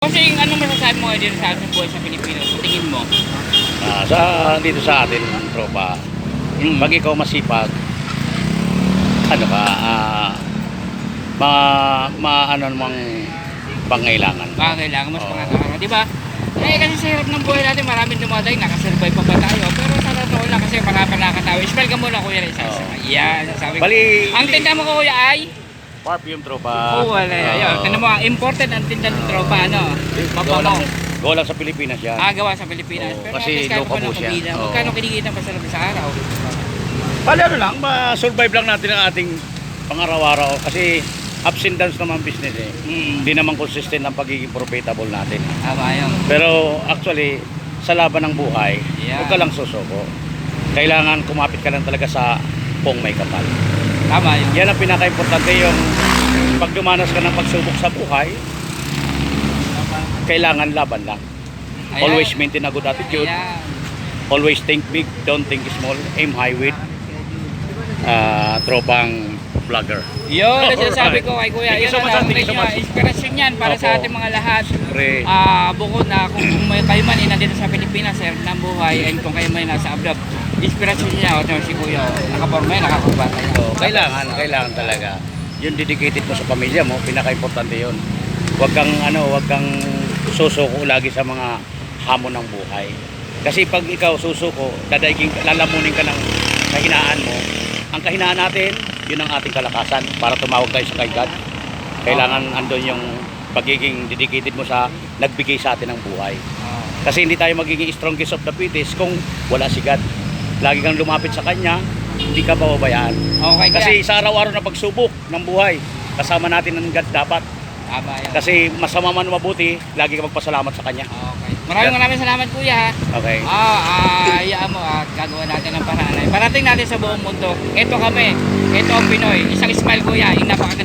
Kasi ano masasabi mo dito sa ating buhay sa Pilipinas? Sa tingin mo? Ah, sa dito sa atin, tropa, Mm. pag ikaw masipag, ano ka, ah, ma, ma, ano namang pangailangan. Baka kailangan mas Oo. pangangaraw, di ba? Eh kasi sa hirap ng buhay natin, maraming dumadayo, nakasurvive pa ba tayo? Pero sa totoo lang kasi marami nakakatawa. Smell ka muna kuya isa isa. Oo. Yan, sabi ko. Bali, Ang tinda mo kuya ay? Perfume tropa. Oo, wala yan. Yan. Oo. Tingnan mo, ang important ang tinda ng tropa, ano? Mabango. gawa lang sa Pilipinas yan. Ah, gawa sa Pilipinas. Oo, Pero kasi at least kahit local pa ng po siya. kumida, Oo. Magkano kinikita pa sa sa araw? Bali ano lang, ma-survive lang natin ang ating pang-araw-araw kasi ups and downs naman business eh. Mm. Hindi naman consistent ang pagiging profitable natin. Tama yun. Pero actually, sa laban ng buhay, Yeah. huwag ka lang susuko. Kailangan kumapit ka lang talaga sa pong may kapal. Tama. Yan ang pinaka-importante yung pag dumanas ka ng pagsubok sa buhay, kailangan laban lang. Ayan. Always maintain a good attitude. Ayan. Always think big, don't think small. Aim high with ah, tropang vlogger. Yun, ang sinasabi ko kay Kuya. Thank you Yun so much, ang thank you so medyo much. inspirasyon yan para sa Opo. ating mga lahat. Ah, bukod na kung, kung may kayo man ay nandito sa Pilipinas, sir, ng buhay, and kung kayo man ay nasa abroad, inspirasyon niya ako si Kuya. Nakaporma yan, nakakabata yan. So, kailangan, kailangan talaga. Yung dedicated mo sa pamilya mo, pinaka-importante yun. Huwag kang, ano, huwag kang susuko lagi sa mga hamon ng buhay. Kasi pag ikaw susuko, dadaigin, lalamunin ka ng kahinaan mo. Ang kahinaan natin, yun ang ating kalakasan para tumawag tayo sa kay God. Kailangan andun yung pagiging dedicated mo sa nagbigay sa atin ng buhay. Oh. Kasi hindi tayo magiging strongest of the fittest kung wala si God. Lagi kang lumapit sa Kanya, hindi ka pababayaan. Okay, Kasi Kuya. sa araw-araw na pagsubok ng buhay, kasama natin ng God dapat. Tama yan. Kasi masama man o mabuti, lagi ka magpasalamat sa Kanya. Okay. Maraming maraming salamat Kuya. Okay? Ah, ah, hayaan mo at gagawa natin ng paraan. Parating natin sa buong mundo. Ito kami. Ito ang Pinoy. Isang smile kuya. Yung napakaganda